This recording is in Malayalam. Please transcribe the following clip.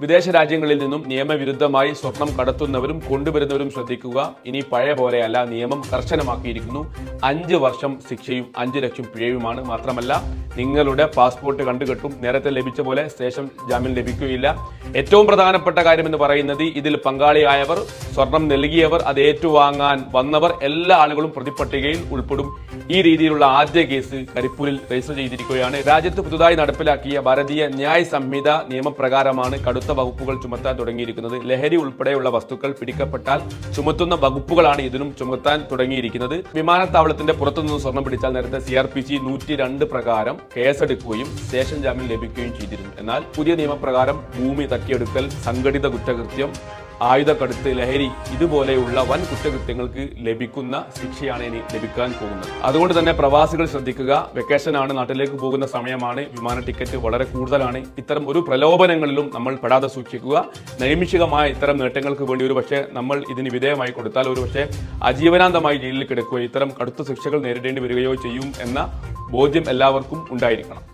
വിദേശ രാജ്യങ്ങളിൽ നിന്നും നിയമവിരുദ്ധമായി സ്വർണം കടത്തുന്നവരും കൊണ്ടുവരുന്നവരും ശ്രദ്ധിക്കുക. ഇനി പഴയ പോലെയല്ല നിയമം കർശനമാക്കിയിരിക്കുന്നു. അഞ്ച് വർഷം ശിക്ഷയും അഞ്ച് ലക്ഷം പിഴയുമാണ്. മാത്രമല്ല നിങ്ങളുടെ പാസ്പോർട്ട് കണ്ടുകെട്ടും. നേരത്തെ ലഭിച്ച പോലെ സ്റ്റേഷൻ ജാമ്യം ലഭിക്കുകയില്ല. ഏറ്റവും പ്രധാനപ്പെട്ട കാര്യം എന്ന് പറയുന്നത് ഇതിൽ പങ്കാളിയായവർ സ്വർണം നൽകിയവർ അത് ഏറ്റുവാങ്ങാൻ വന്നവർ എല്ലാ ആളുകളും പ്രതിപട്ടികയിൽ ഉൾപ്പെടും. ഈ രീതിയിലുള്ള ആദ്യ കേസ് കരിപ്പൂരിൽ രജിസ്റ്റർ ചെയ്തിരിക്കുകയാണ്. രാജ്യത്ത് പുതുതായി നടപ്പിലാക്കിയ ഭാരതീയ ന്യായ സംഹിത നിയമപ്രകാരമാണ് കടുത്ത വകുപ്പുകൾ ചുമത്താൻ തുടങ്ങിയിരിക്കുന്നത്. ലഹരി ഉൾപ്പെടെയുള്ള വസ്തുക്കൾ പിടിക്കപ്പെട്ടാൽ ചുമത്തുന്ന വകുപ്പുകളാണ് ഇതിനും ചുമത്താൻ തുടങ്ങിയിരിക്കുന്നത്. വിമാനത്താവളത്തിന്റെ പുറത്തുനിന്ന് സ്വർണം പിടിച്ചാൽ നേരത്തെ സി ആർ പി സി നൂറ്റി രണ്ട് പ്രകാരം കേസെടുക്കുകയും സ്റ്റേഷൻ ജാമ്യം ലഭിക്കുകയും ചെയ്തിരുന്നു. എന്നാൽ പുതിയ നിയമപ്രകാരം ഭൂമി തട്ടിയെടുക്കൽ സംഘടിത കുറ്റകൃത്യം ആയുധക്കടുത്ത് ലഹരി ഇതുപോലെയുള്ള വൻ കുറ്റകൃത്യങ്ങൾക്ക് ലഭിക്കുന്ന ശിക്ഷയാണ് ഇനി ലഭിക്കാൻ പോകുന്നത്. അതുകൊണ്ട് തന്നെ പ്രവാസികൾ ശ്രദ്ധിക്കുക വെക്കേഷൻ ആണ് നാട്ടിലേക്ക് പോകുന്ന സമയമാണ് വിമാന ടിക്കറ്റ് വളരെ കൂടുതലാണ്. ഇത്തരം ഒരു പ്രലോഭനങ്ങളിലും നമ്മൾ പെടാതെ സൂക്ഷിക്കുക. നൈമിഷികമായ ഇത്തരം നേട്ടങ്ങൾക്ക് വേണ്ടി ഒരു പക്ഷേ നമ്മൾ ഇതിന് വിധേയമായി കൊടുത്താൽ ഒരു പക്ഷേ അജീവനാന്തമായി ജയിലിൽ കിടക്കുകയോ ഇത്തരം കടുത്ത ശിക്ഷകൾ നേരിടേണ്ടി വരികയോ ചെയ്യും എന്ന ബോധ്യം എല്ലാവർക്കും ഉണ്ടായിരിക്കണം.